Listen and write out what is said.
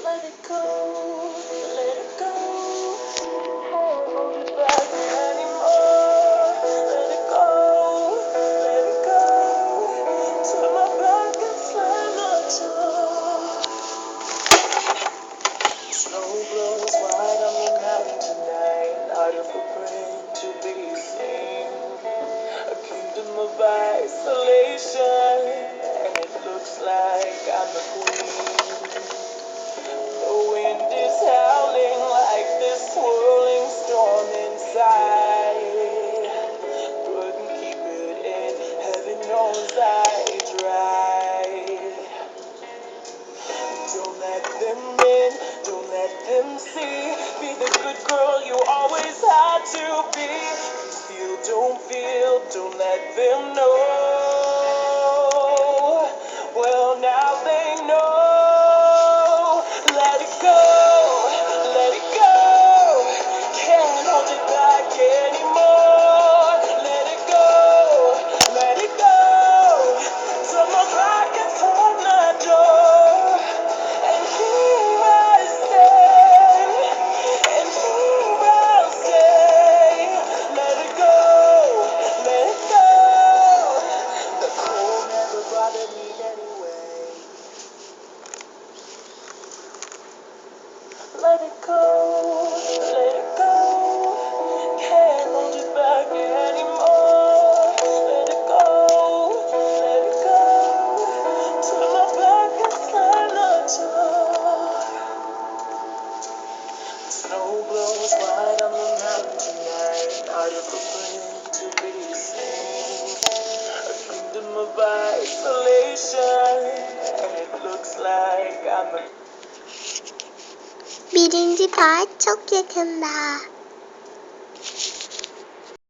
Let it go, let it go. Snow blows wide on the mountain tonight. Not a footprint to be seen. A kingdom of isolation, Don't let them in, don't let them see. Be the good girl you always had to Snow blows wide on the mountain tonight. Not a footprint to be seen. A kingdom of isolation, and it looks like I'm a Birinci part çok yakında.